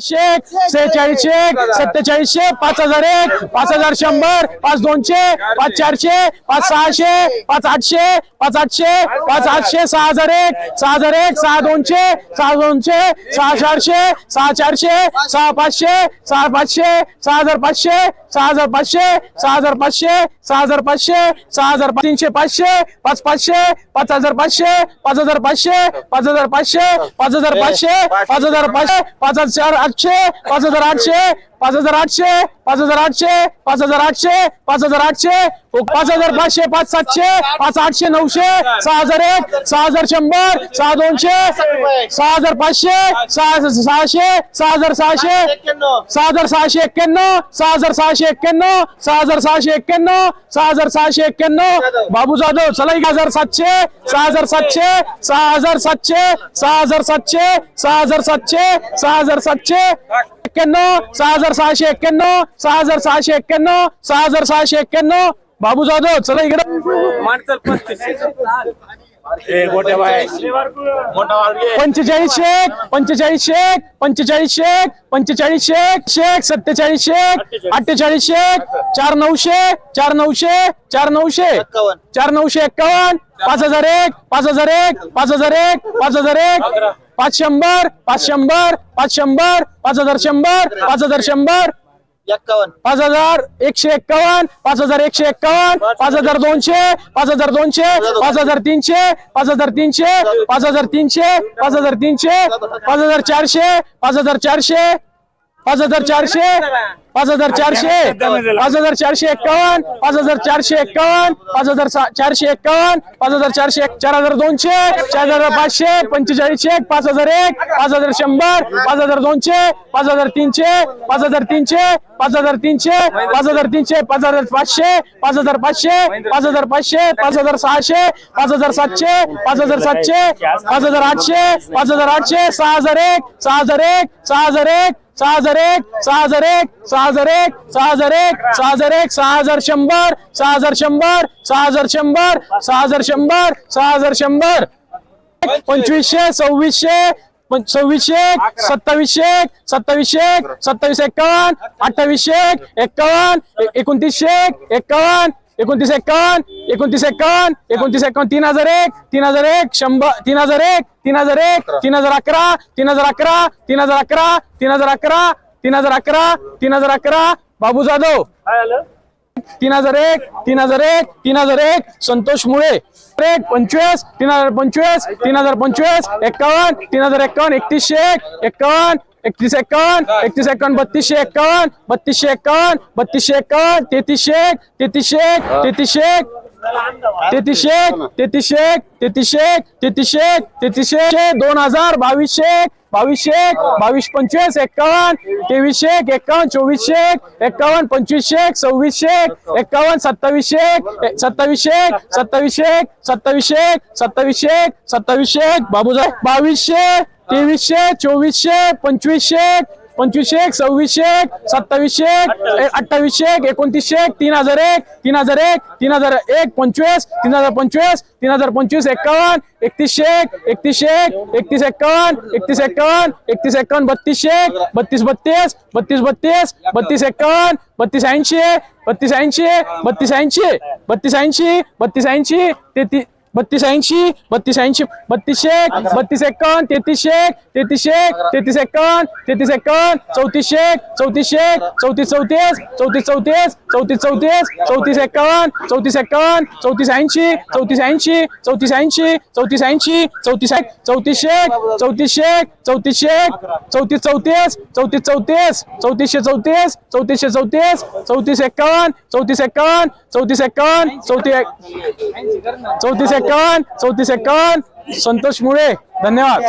शेक सेहेचाळीसशे सत्तेचाळीसशे पाच हजार एक पाच हजार शंभर पाच दोनशे पाच चारशे पाच सहाशे पाच आठशे पाच आठशे पाच आठशे सहा हजार एक सहा हजार एक सहा दोनशे सहा दोनशे सहा चारशे सहा चारशे सहा पाचशे सहा पाचशे सहा हजार पाचशे सहा हजार पाचशे सहा हजार पाचशे सहा हजार पाचशे सहा हजार तीनशे पाचशे पाच पाचशे पाच हजार पाचशे पाच हजार पाचशे पाच हजार पाचशे पाच हजार पाचशे पाच हजार पाचशे पाच हजार चार आठशे पाच हजार आठशे पाच हजार आठशे पाच हजार आठशे पाच हजार आठशे पाच हजार आठशे पाच हजार पाचशे पाच सातशे पाच आठशे नऊशे सहा हजार एक सहा हजार शंभर सहा दोनशे सहा हजार पाचशे सहा सहाशे सहा हजार सहाशे सहा हजार सहाशे एक्क्याण्णव सहा हजार सहाशे एक्क्याण्णव सहा हजार सहाशे एक्क्याण्णव सहा हजार सहाशे एक्क्याण्णव बाबू जाधव चला एक हजार सातशे सहा हजार सातशे सहा हजार सातशे सहा हजार सातशे सहा हजार सातशे सहा हजार सातशे एक्क्याण्णव सहा हजार सहाशे एक्क्याण्णव सहा हजार सहाशे एक्क्याण्णव सहा हजार सहाशे एक्क्याण्णव बाबू जाधव चला इकडे. पंचेचाळीस शेक पंचेचाळीस शेक पंचेचाळीस शेक पंचेचाळीस शेक शेक सत्तेचाळीस शेक अठ्ठेचाळीस शेक चार नऊशे चार नऊशे चार नऊशे. चार नऊशे एक्कावन्न पाच हजार एक पाच हजार एक पाच हजार एक पाच हजार एक. पाच शंभर पाच शंभर पाच शंभर पाच हजार शंभर पाच हजार शंभर एक्कावन्न पाच हजार एकशे एक्कावन्न पाच हजार एकशे एक्कावन्न पाच हजार दोनशे पाच हजार दोनशे पाच हजार तीनशे पाच हजार तीनशे पाच हजार तीनशे पाच हजार तीनशे पाच हजार चारशे पाच हजार चारशे पाच हजार चारशे पाच हजार चारशे पाच हजार चारशे एक्कावन्न पाच हजार चारशे एक्कावन्न पाच हजार चारशे एक्कावन्न पाच हजार चारशे चार हजार दोनशे चार हजार पाचशे पंचेचाळीस एक पाच हजार एक पाच हजार शंभर पाच हजार दोनशे पाच हजार तीनशे पाच हजार तीनशे पाच हजार तीनशे पाच हजार तीनशे पाच हजार पाचशे पाच हजार पाचशे पाच हजार पाचशे पाच हजार सहाशे पाच हजार सातशे पाच हजार सातशे पाच हजार आठशे पाच हजार आठशे सहा हजार एक सहा हजार एक सहा हजार एक सहा हजार एक सहा हजार एक सहा हजार एक सहा हजार एक सहा हजार एक सहा हजार शंभर सहा हजार शंभर सहा हजार शंभर सहा हजार शंभर सहा हजार शंभर. पंचवीसशे सव्वीसशे सव्वीसशे सत्तावीसशे सत्तावीसशे सत्तावीस एक्कावन्न अठ्ठावीसशे एक्कावन्न एकोणतीसशे एक्कावन्न एकोणतीस एक्कावन्न एकोणतीस एक्कावन्न एकोणतीस एक्कावन्न तीन हजार एक तीन हजार एक शंभर तीन हजार एक तीन हजार एक तीन हजार अकरा तीन हजार अकरा तीन हजार अकरा तीन हजार अकरा तीन हजार अकरा तीन हजार अकरा बाबू जाधव तीन हजार एक तीन हजार एक तीन हजार एक संतोष मुळे एक पंचवीस तीन हजार पंचवीस तीन हजार पंचवीस एक्कावन्न तीन हजार एक्कावन्न एकतीसशे एक एक्कावन्न एकतीस एक्कावन्न एकतीस एक्कावन्न बत्तीसशे एक्कावन्न बत्तीसशे एक्कावन्न बत्तीसशे एक्कावन्न तेहतीसशे एक तेहतीसशे एक तेहतीसशे तेतीसशे तेतीसशे तेतीसशे तेहतीसशे तेतीसशे दोन हजार बावीसशे बावीसशे बावीस पंचवीस एक्कावन्न तेवीसशे एक्कावन्न चोवीसशे एक्कावन्न पंचवीसशे सव्वीसशे एक्कावन्न सत्तावीसशे सत्तावीसशे सत्तावीसशे सत्तावीसशे सत्तावीसशे सत्तावीसशे बाबूजा बावीसशे तेवीसशे चोवीसशे पंचवीसशे पंचवीसशे एक सव्वीसशे एक सत्तावीसशे एक अठ्ठावीसशे एक एकोणतीसशे एक तीन हजार एक तीन हजार एक तीन हजार एक पंचवीस तीन हजार पंचवीस तीन हजार पंचवीस एक्कावन्न एकतीसशे एक एकतीसशे एक एकतीस एक्कावन्न एकतीस एक्कावन्न एकतीस एक्कावन्न बत्तीसशे एक बत्तीस बत्तीस बत्तीस बत्तीस बत्तीस एक्कावन्न बत्तीस ऐंशी बत्तीस ऐंशी बत्तीस ऐंशी बत्तीस ऐंशी बत्तीस ऐंशी तेहतीस बत्तीस ऐंशी बत्तीस ऐंशी बत्तीसशे एक बत्तीस एक्कावन्न तेहतीसशे एक तेहतीसशे एक तेहतीस एक्कावन्न तेहतीस एक्कावन्न चौतीसशे एक चौतीसशे एक चौतीस चौतीस चौतीस चौतीस चौतीस चौतीस चौतीस एक्कावन्न चौतीस एक्कावन्न चौतीस ऐंशी चौतीस ऐंशी चौतीस ऐंशी चौतीस ऐंशी चौतीस एक चौतीसशे एक चौतीसशे एक चौतीसशे एक चौतीस चौतीस चौतीस चौतीस चौतीसशे चौतीस चौतीसशे चौतीस चौतीस एक्कावन्न चौतीस एक्कावन्न चौतीस एक्कावन्न चौतीस चौतीस एक्कावन्न चौतीस एक्कावन्न संतोष मुळे धन्यवाद.